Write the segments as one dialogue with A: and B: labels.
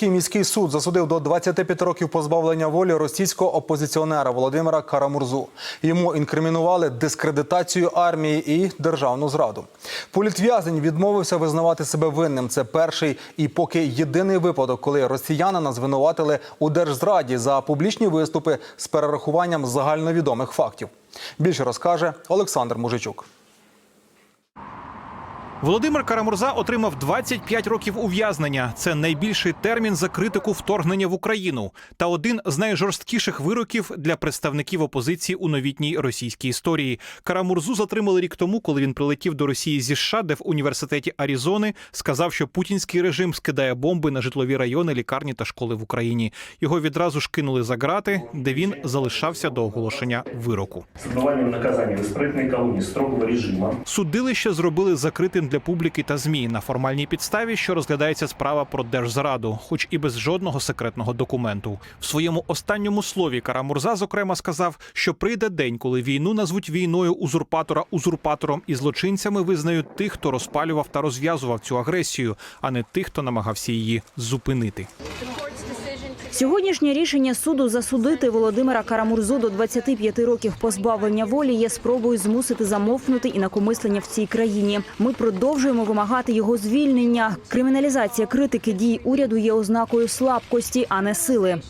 A: Київський міський суд засудив до 25 років позбавлення волі російського опозиціонера Володимира Карамурзу. Йому інкримінували дискредитацію армії і державну зраду. Політв'язень відмовився визнавати себе винним. Це перший і поки єдиний випадок, коли росіянина звинуватили у держзраді за публічні виступи з перерахуванням загальновідомих фактів. Більше розкаже Олександр Мужичук.
B: Володимир Карамурза отримав 25 років ув'язнення. Це найбільший термін за критику вторгнення в Україну та один з найжорсткіших вироків для представників опозиції у новітній російській історії. Карамурзу затримали рік тому, коли він прилетів до Росії зі США, де в університеті Аризони сказав, що путінський режим скидає бомби на житлові райони, лікарні та школи в Україні. Його відразу ж кинули за грати, де він залишався до оголошення вироку.
C: с отбыванием наказания в исправительной колонии строгого режима
B: Судилище зробили закритим для публіки та змі на формальній підставі, що розглядається справа про держзраду, хоч і без жодного секретного документу. В своєму останньому слові Карамурза зокрема сказав, що прийде день, коли війну назвуть війною узурпатора узурпатором і злочинцями визнають тих, хто розпалював та розв'язував цю агресію, а не тих, хто намагався її зупинити.
D: Сьогоднішнє рішення суду засудити Володимира Карамурзу до 25 років позбавлення волі є спробою змусити замовкнути інакомислення в цій країні. Ми продовжуємо вимагати його звільнення. Криміналізація критики дій уряду є ознакою слабкості, а не сили.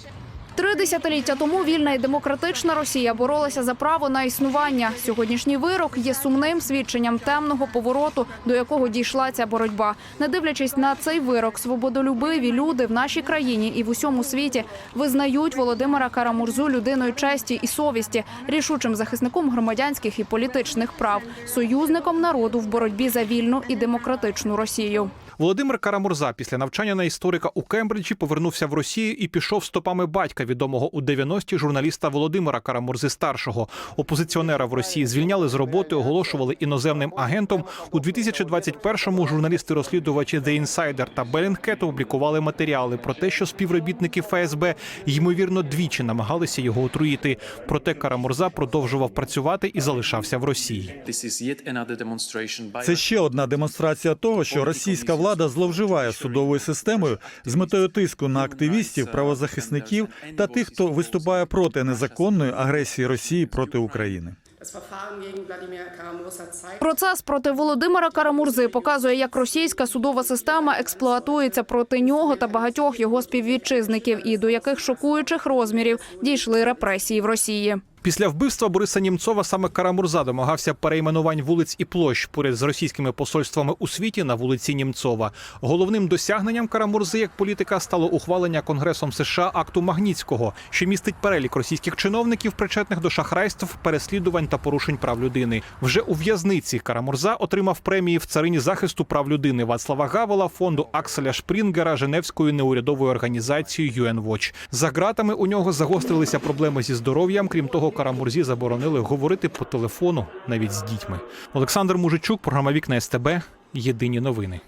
E: Три десятиліття тому вільна і демократична Росія боролася за право на існування. Сьогоднішній вирок є сумним свідченням темного повороту, до якого дійшла ця боротьба. Не дивлячись на цей вирок, свободолюбиві люди в нашій країні і в усьому світі визнають Володимира Карамурзу людиною честі і совісті, рішучим захисником громадянських і політичних прав, союзником народу в боротьбі за вільну і демократичну Росію.
B: Володимир Карамурза після навчання на історика у Кембриджі повернувся в Росію і пішов стопами батька, відомого у 90-ті журналіста Володимира Карамурзи старшого. Опозиціонера в Росії звільняли з роботи, оголошували іноземним агентом. У 2021-му журналісти-розслідувачі The Insider та Bellingcat опублікували матеріали про те, що співробітники ФСБ ймовірно двічі намагалися його отруїти. Проте Карамурза продовжував працювати і залишався в Росії.
F: Це ще одна демонстрація того, що російська влада зловживає судовою системою з метою тиску на активістів, правозахисників та тих, хто виступає проти незаконної агресії Росії проти України.
E: Процес проти Володимира Карамурзи показує, як російська судова система експлуатується проти нього та багатьох його співвітчизників, і до яких шокуючих розмірів дійшли репресії в Росії.
B: Після вбивства Бориса Німцова саме Карамурза домагався перейменувань вулиць і площ поряд з російськими посольствами у світі на вулиці Німцова. Головним досягненням Карамурзи як політика стало ухвалення Конгресом США акту Магніцького, що містить перелік російських чиновників, причетних до шахрайств, переслідувань та порушень прав людини. Вже у в'язниці Карамурза отримав премії в царині захисту прав людини Вацлава Гавела, фонду Акселя Шпрінгера, Женевською неурядовою організацією UN Watch. За ґратами у нього загострилися проблеми зі здоров'ям. Крім того, Карамурзі заборонили говорити по телефону навіть з дітьми. Олександр Мужичук, програма Вікна СТБ. Єдині новини.